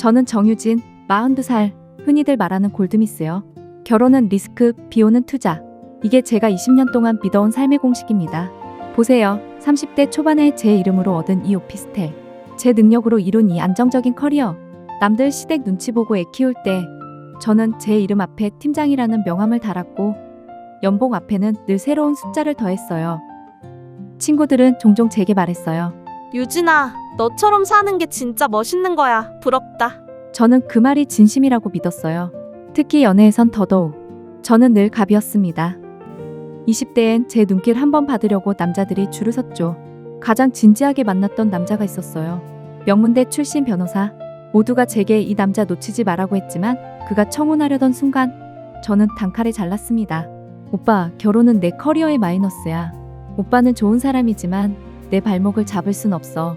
저는 정유진, 42살, 흔히들 말하는 골드미스요. 결혼은 리스크, 비오는 투자. 이게 제가 20년 동안 믿어온 삶의 공식입니다. 보세요. 30대 초반에 제 이름으로 얻은 이 오피스텔. 제 능력으로 이룬 이 안정적인 커리어. 남들 시댁 눈치 보고 애 키울 때 저는 제 이름 앞에 팀장이라는 명함을 달았고 연봉 앞에는 늘 새로운 숫자를 더했어요. 친구들은 종종 제게 말했어요. 유진아, 너처럼 사는 게 진짜 멋있는 거야. 부럽다. 저는 그 말이 진심이라고 믿었어요. 특히 연애에선 더더욱. 저는 늘 갑이었습니다. 20대엔 제 눈길 한번 받으려고 남자들이 줄을 섰죠. 가장 진지하게 만났던 남자가 있었어요. 명문대 출신 변호사. 모두가 제게 이 남자 놓치지 말라고 했지만 그가 청혼하려던 순간 저는 단칼에 잘랐습니다. 오빠, 결혼은 내 커리어의 마이너스야. 오빠는 좋은 사람이지만 내 발목을 잡을 순 없어.